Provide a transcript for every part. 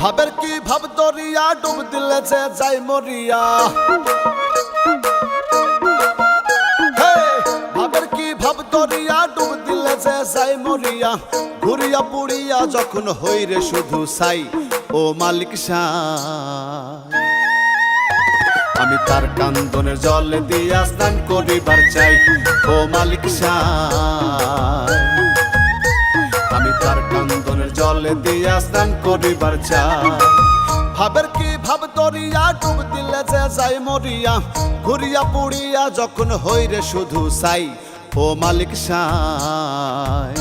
ভাবের কি ভাব দরিয়া ডুব দিলে যে যাই মরিয়া যখন হই রে শুধু সাই, ও মালিক আমি তার কান্দনের জল দিয়া স্নান করিবার চাই, ও মালিক আমি তার কান্দনের জলে দিয়া স্নান করিবার চাই। ভাবের কি ভাব দরিয়া ডুব দিলে যে যাই মরিয়া, ঘুরিয়া পুড়িয়া যখন হই রে শুধু সাই, ও মালিক সাই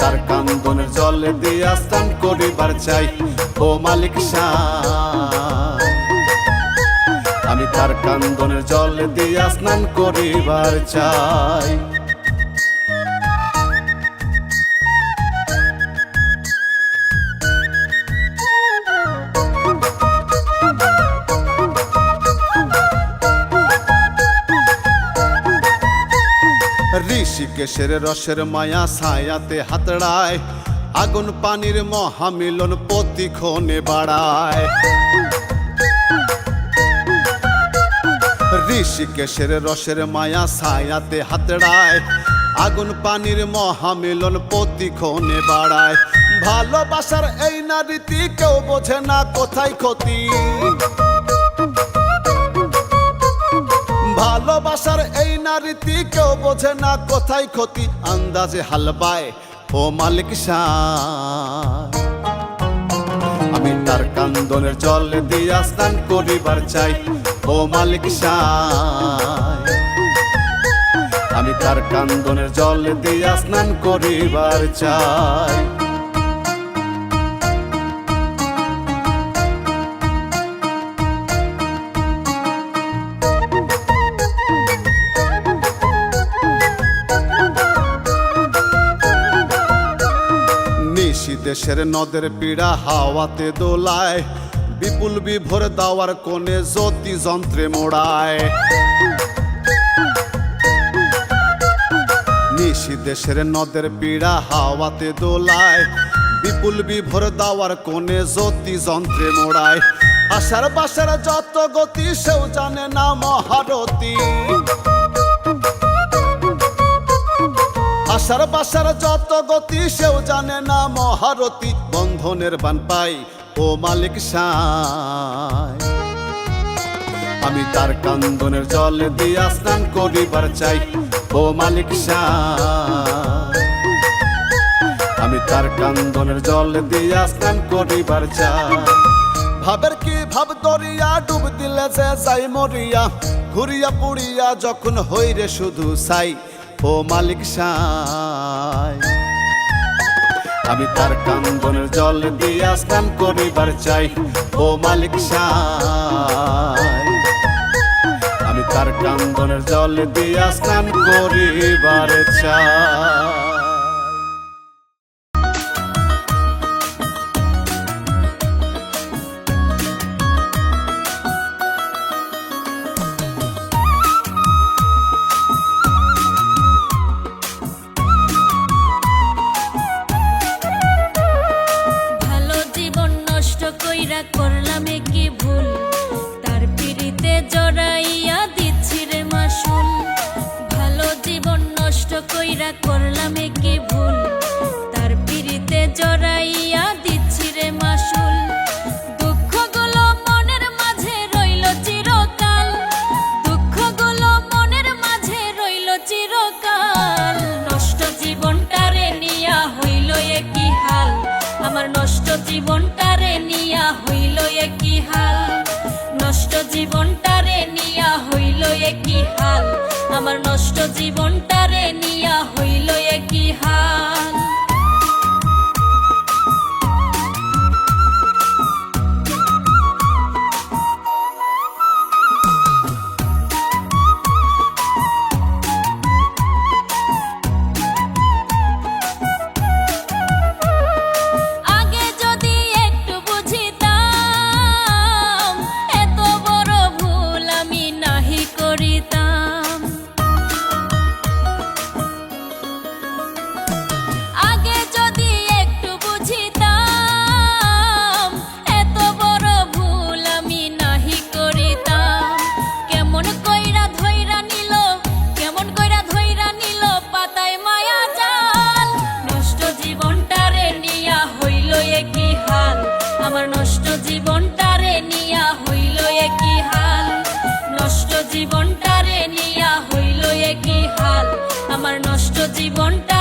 তার কান্দনের জল দিয়া স্নান করিবার চাই। ও মালিক আমি তার কান্দনের জল দিয়া স্নান করিবার চাই। ঋষিকেশের রসের মায়া ছায়াতে হাতড়ায়। আগুন পানির মহামিলন প্রতিক্ষণে বাড়ায়। ঋষিকেশের রসের মায়া ছায়াতে হাতড়ায়। আগুন পানির মহামিলন প্রতিক্ষণে বাড়ায়। ভালোবাসার এই নারীতি কেউ বোঝে না কোথায় ক্ষতি। ভালোবাসার এই নারীতি কেউ বোঝে না কোথায় ক্ষতি, আন্দাজে হালবায় ও মালিক আমি তার কান্দনের জল দিয়া স্নান করিবার চাই। ও মালিক আমি তার কান্দনের জল দিয়া স্নান করিবার চাই। দেশের নদের পীড়া হাওয়াতে দোলায়। বিপুল বিভোর দাওয়ার কোণে জ্যোতি যন্ত্রে মোড়ায়। নিশি দেশের নদের পীড়া হাওয়াতে দোলায়। বিপুল বিভোর দাওয়ার কোণে জ্যোতি যন্ত্রে মোড়ায়। আশার বাসার যত গতি সেও জানে না মহারতী। আশার বাসার যত গতি সেও জানে না মহারতী বন্ধনের বান পাই। ও মালিক আমি তার কান্দনের জল দিয়া স্নান করিবার চাই। ও মালিক আমি তার কান্দনের জলে দিয়া স্নান করিবার চাই। ভাবের কি ভাব দরিয়া ডুব দিলে যে যাই মরিয়া। ঘুরিয়া পুড়িয়া যখন হই রে শুধু সাই। ও মালিক সাই। আমি তার কান্দনের জল দিয়া স্নান করিবার চাই, ও মালিক সাই। আমি তার কান্দনের জল দিয়া স্নান করিবার চাই। হাল। আমার নষ্ট জীবনটারে নিয়া হইল একই হাল। নষ্ট জীবনটারে নিয়া হইল একই হাল। আমার নষ্ট জীবনটা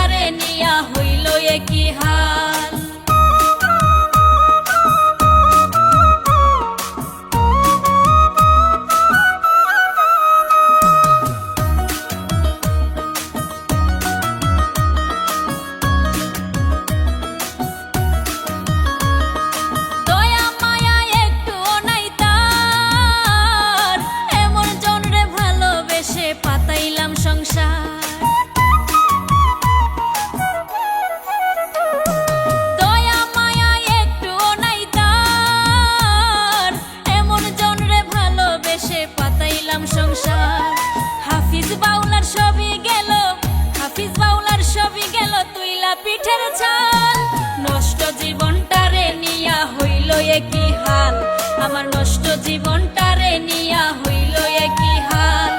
আমার নষ্ট জীবনটারে নিয়া হইল একই হাল।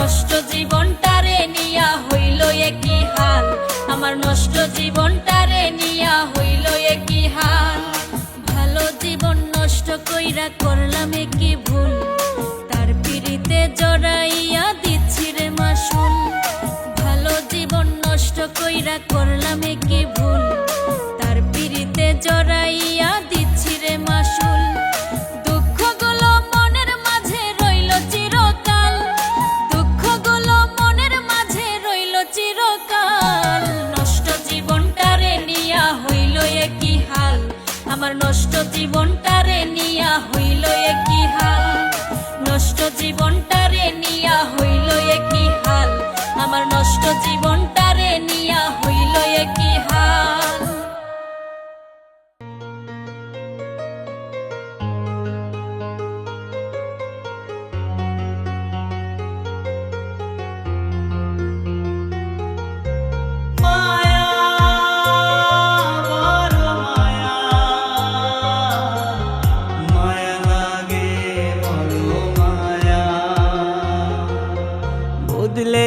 নষ্ট জীবনটারে নিয়া হইল একই হাল। আমার নষ্ট জীবনটারে নিয়া হইল একই হাল। ভালো জীবন নষ্ট কইরা করলাম কি ভুল। তার পিড়িতে জড়াইয়া দিচ্ছি রে মাসুল। ভালো জীবন নষ্ট কইরা করলাম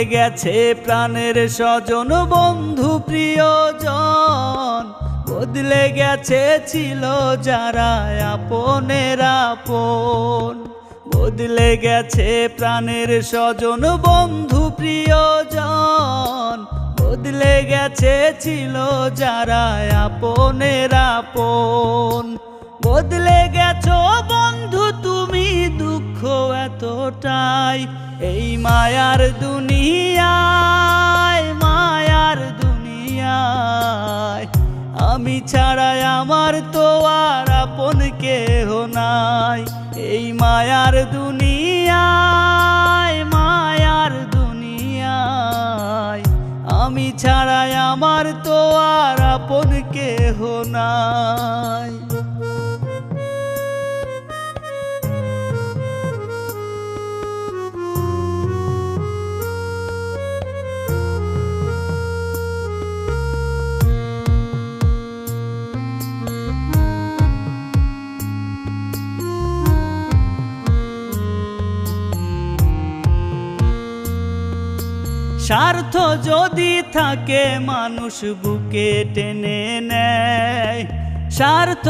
গেছে প্রাণের স্বজন বন্ধু প্রিয়জন। বদলে গেছে ছিল যারা আপনের আপন। বদলে গেছে প্রাণের স্বজন বন্ধু প্রিয়জন। বদলে গেছে ছিল যারা আপনের আপন। বদলে গেছো বন্ধু, তুমি দুঃখ এতটাই এই মায়ার দুনিয়ায় মায়ার দুনিয়ায়। আমি ছাড়াই আমার তো আর আপন কেহ নাই। এই মায়ার দুনিয়ায় মায়ার দুনিয়ায়। আমি ছাড়াই আমার তো আর আপন কেহ নাই। স্বার্থ যদি থাকে, মানুষ বুকে টেনে নেয়। স্বার্থ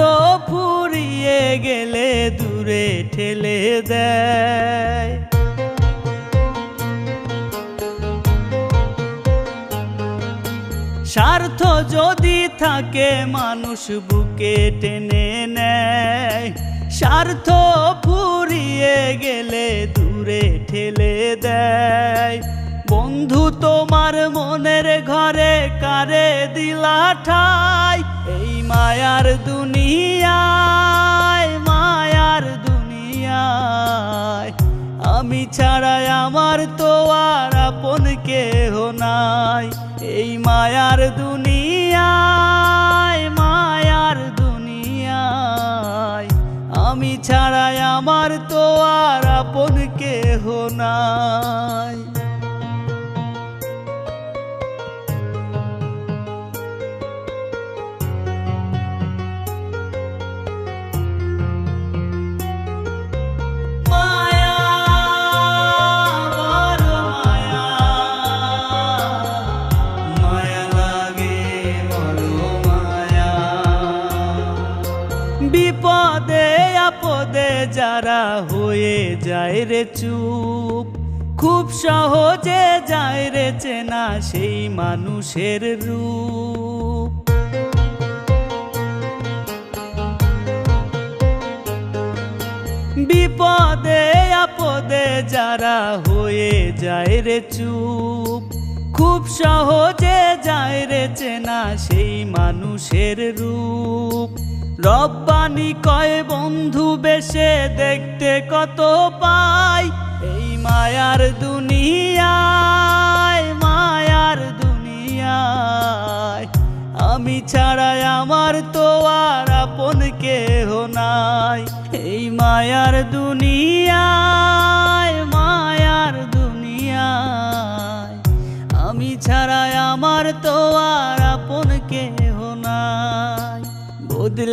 ফুরিয়ে গেলে দূরে ঠেলে দেয়। স্বার্থ যদি থাকে, মানুষ বুকে টেনে নেয়। স্বার্থ ফুরিয়ে গেলে দূরে ঠেলে দেয়। বন্ধু তোমার মনের ঘরে কারে দিলা ঠাই? এই মায়ার দুনিয়ায় মায়ার দুনিয়ায়। আমি ছাড়াই আমার তো আর আপন কেহ নাই। এই মায়ার দুনিয়ায় মায়ার দুনিয়ায়। আমি ছাড়াই আমার তো আর আপন কেহ নাই। যারা হয়ে যায় রে চুপ, খুব সহজে যায় রে চেনা সেই মানুষের রূপ। বিপদে, আপদে যারা হয়ে যায় রে চুপ, খুব সহজে যায় রে চেনা সেই মানুষের রূপ। রব্বানি কয় বন্ধু বেশে দেখতে কত পাই? এই মায়ার দুনিয়ায় মায়ার দুনিয়ায়। আমি ছাড়াই আমার তো আর আপন কেহ নাই। এই মায়ার দুনিয়ায় মায়ার দুনিয়ায়। আমি ছাড়াই আমার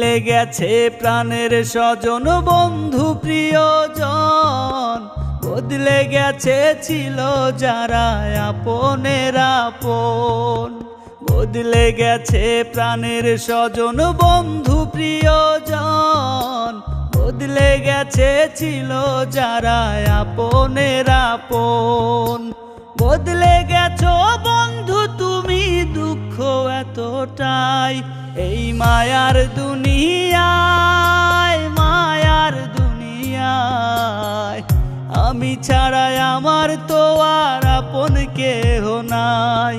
বদলে গেছে প্রাণের স্বজন বন্ধু প্রিয়জন। বদলে গেছে ছিল যারা আপনের আপন। বদলে গেছে প্রাণের স্বজন বন্ধু প্রিয়জন। বদলে গেছে ছিল যারা আপনের আপন। বদলে গেছো এতটাই এই মায়ার দুনিয়ায় মায়ার দুনিয়ায়। আমি ছাড়াই আমার তো আর আপন কেহ নাই।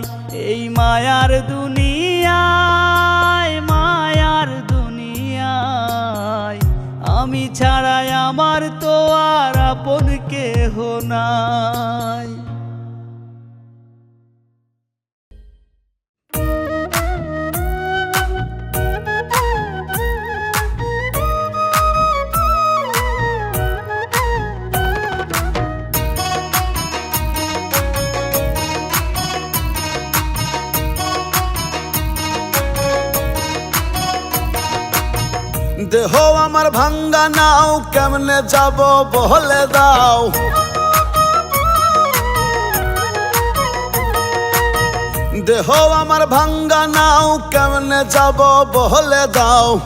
এই মায়ার দুনিয়ায় মায়ার দুনিয়ায়। আমি ছাড়াই আমার তো আর আপন কেহ নাই। দেহ আমার ভাঙ্গা নাও, কেমনে যাব বহলে দাও। দেহ আমার ভাঙ্গা নাও, কেমনে যাব বলে দাও।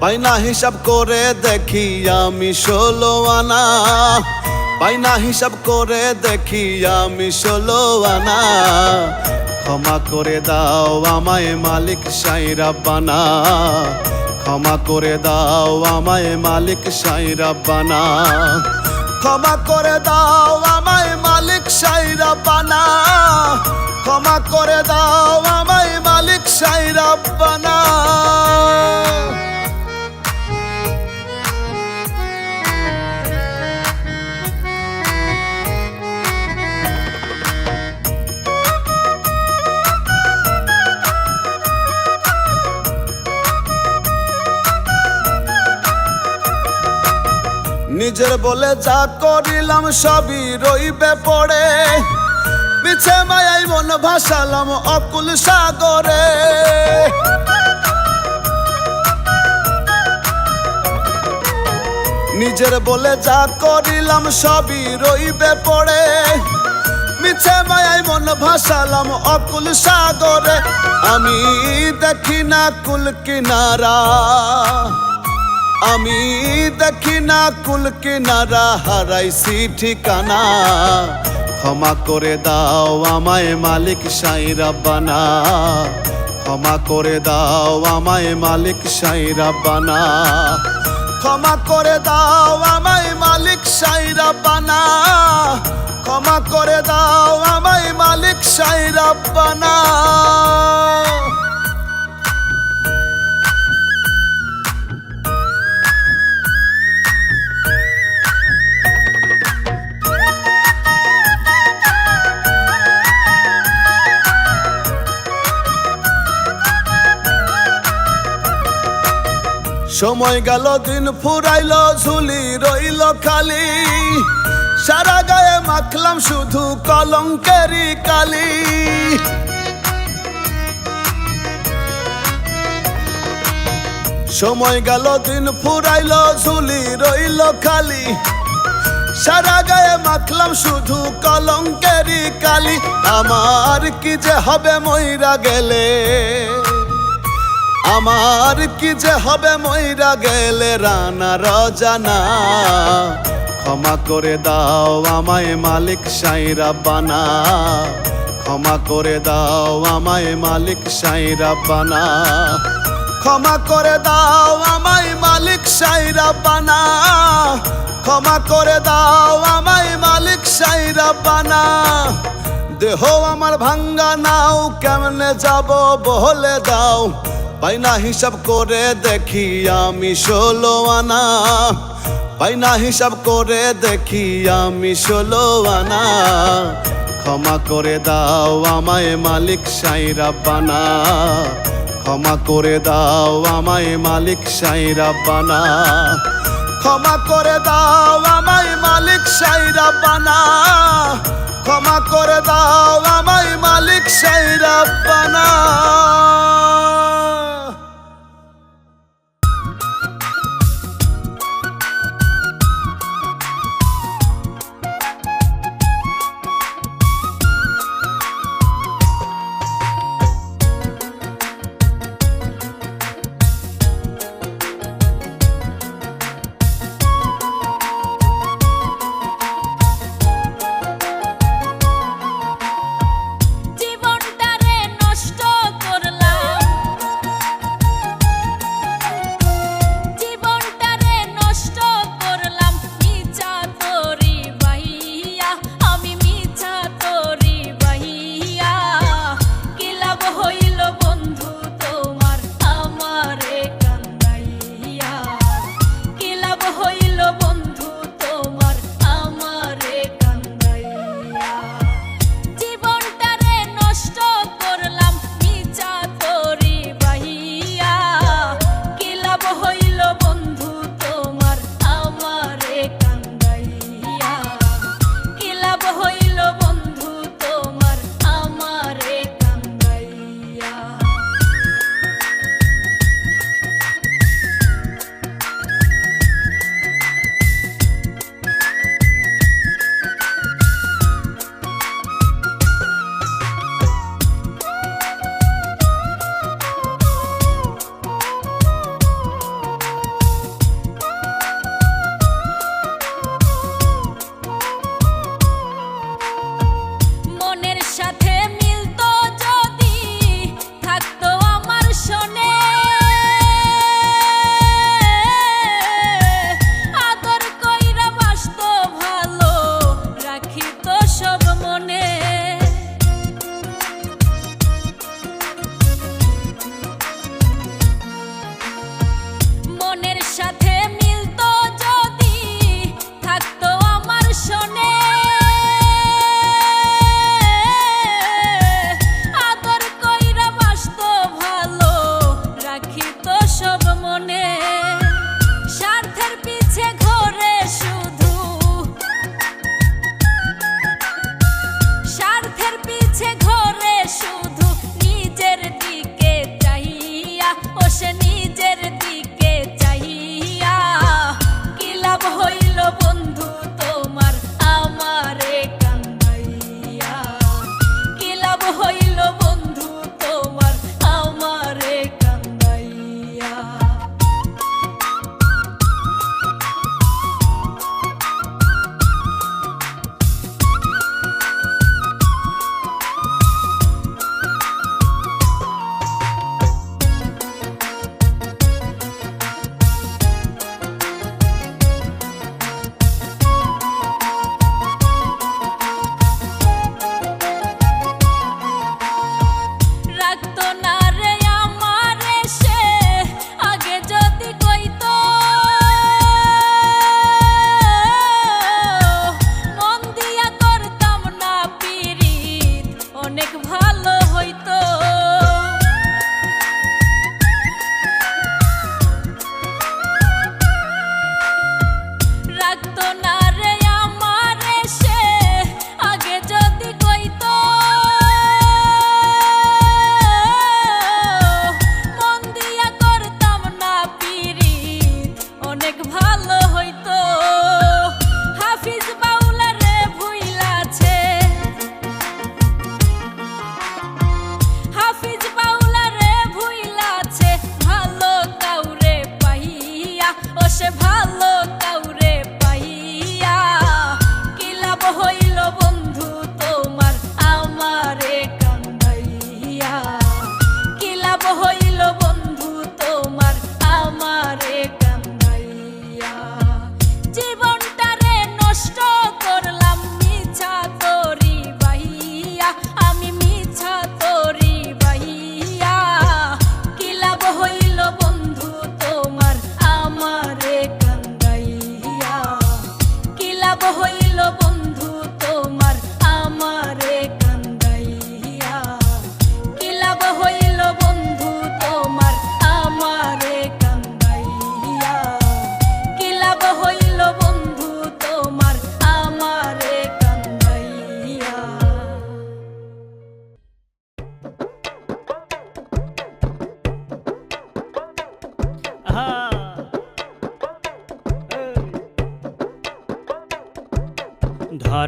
পাইনা হিসাব করে দেখি আমি ষোলো আনা। পাইনা হিসাব করে দেখি আমি ষোলো আনা। ক্ষমা করে দাও আমায় মালিক সাইরা বানা। ক্ষমা করে দাও আমায় মালিক সাই রাব্বানা ক্ষমা করে দাও আমায় মালিক সাই রাব্বানা ক্ষমা করে দাও বলে যা করিলাম সবই রইবে পড়ে। পিছে মায়াই মন ভাসালাম অকুল সাগরে। নিজের বলে যা করিলাম সবই রইবে পড়ে। মিছে মায়াই মন ভাসালাম অকুল সাগরে। আমি দেখি না কুল কিনারা। আমি দেখি না কুল কিনারা হারাইছি ঠিকানা। ক্ষমা করে দাও আমায় মালিক সাই রাব্বানা ক্ষমা করে দাও আমায় মালিক সাই রাব্বানা ক্ষমা করে দাও আমায় মালিক সাই রাব্বানা ক্ষমা করে দাও আমায় মালিক সাই রাব্বানা সময় গেল, দিন ফুরাইল, ঝুলি রইল খালি। সারা গায়ে মাখলাম শুধু কলঙ্কেরি কালি। সময় গেল, দিন ফুরাইল, ঝুলি রইল খালি। সারা গায়ে মাখলাম শুধু কলঙ্কেরি কালি। আমার কি যে হবে ময়রা গেলে? আমার কি যে হবে ময়রা গেলে রানা রজানা? ক্ষমা করে দাও আমায় মালিক সাইরা বানা। ক্ষমা করে দাও আমায় মালিক সাইরা বানা। ক্ষমা করে দাও আমায় মালিক সাইরা বানা। ক্ষমা করে দাও আমায় মালিক সাইরা বানা। দেহ আমার ভাঙ্গা নাও, কেমনে যাব বলে দাও। পাইনা হিসাব করে দেখি আমি ষোলো আনা পাইনা হিসাব করে দেখি আমি ষোলো আনা ক্ষমা করে দাও আমায় মালিক সাইরা বানা। ক্ষমা করে দাও আমায় মালিক সাইরা বানা। ক্ষমা করে দাও আমায় মালিক সাইরা বানা। ক্ষমা করে দাও আমায় মালিক সাইরা বানা।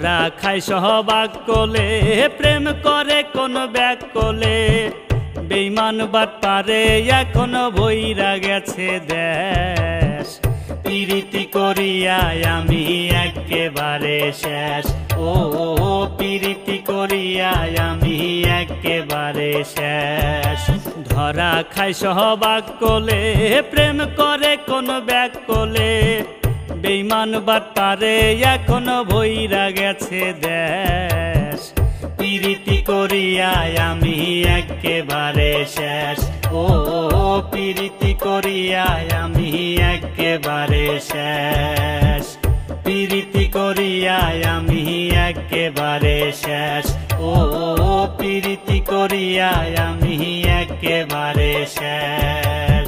ধরা খাই সহবাগ কোলে, প্রেম করে কোন ব্যাগ কোলে। বেইমান বাট পারে এখনও বইরা গেছে দেশ। পিরিতি করিয়া আমি একেবারে শেষ। ও পিরিতি করিয়া আমি একেবারে শেষ। ধরা খাই সহবাগ কোলে, প্রেম করে কোন ব্যাগ কোলে। বেইমান বাট পারে এখনও বইরা গেছে দেশ। পিরিতি করিয়ায় আমি একেবারে শেষ। ও, পিরিতি করিয়ায় আমি একেবারে শেষ। পিরিতি করিয়ায় আমি একেবারে শেষ। ও, পিরিতি করিয়ায় আমি একেবারে শেষ।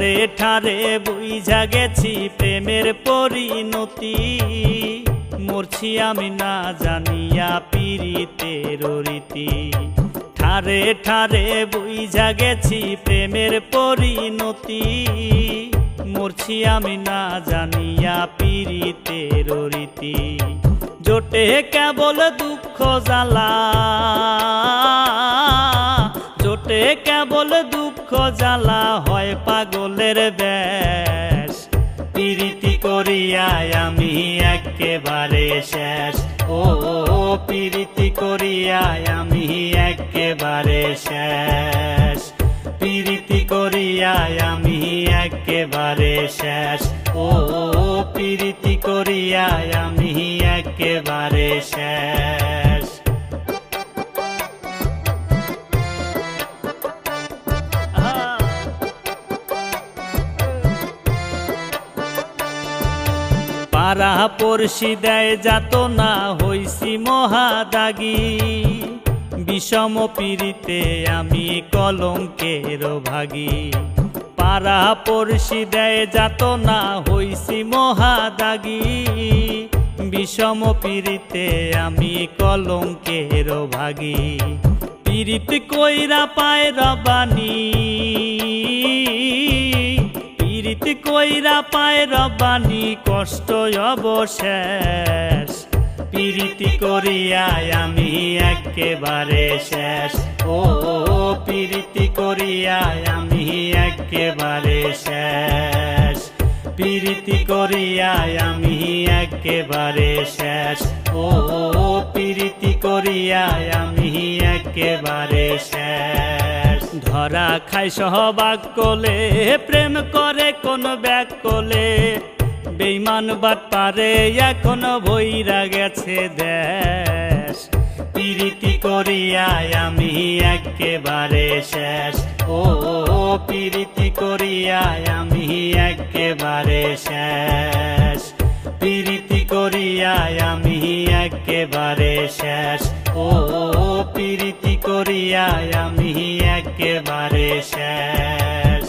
ঠারে ঠারে বুঝা গেছি প্রেমের পরিণতি। মরছি আমি না জানিয়া পীড়িতের রীতি। ঠারে ঠারে বুঝা গেছি প্রেমের পরিণতি। মরছি আমি না জানিয়া পীড়িতের রীতি। জোটে কেবল দুঃখ জ্বালা। জোটে কেবল দুঃখ জ্বালা হয় পাগলের ব্যাস পিরিতি করিয়ায় আমি একেবারে শেষ। ও পিরিতি করিয়ায় আমি একেবারে শেষ। পিরিতি করিয়ায় আমি একেবারে শেষ। ও পিরিতি করিয়ায় আমি একেবারে শেষ। পাড়া পড়শি দেয় যাত না হইছি মহাদাগি। বিষম পিড়িতে আমি কলঙ্কের ভাগি। পাড়া পড়শি দেয় যাত না হইছি মহাদাগি। বিষম পিড়িতে আমি কলঙ্কের ভাগি। পিরিত কইরা পায় রবানি। পীড়িত কইরা পায় রবানি কষ্ট অবশেষ। পীড়িতি করিয়ায় আমি একেবারে শেষ। ও পীড়িতি করিয়ায় আমি একেবারে শেষ। পীড়িতি করিয়ায় আমি একেবারে শেষ। ও পীড়িতি করিয়ায় আমি একেবারে শেষ। ধরা খাই সহবাগ কোলে, প্রেম করে কোন ব্যাগ কোলে। বেইমান বাট পারে এখনও বইরা গেছে দেশ। পিরিতি করিয়ায় আমি একেবারে শেষ। ও, পিরিতি করিয়ায় আমি একেবারে শেষ। পিরিতি করিয়ায় আমি একেবারে শেষ। ও পিরিতি করিয়ায় আমি একেবারে শেষ।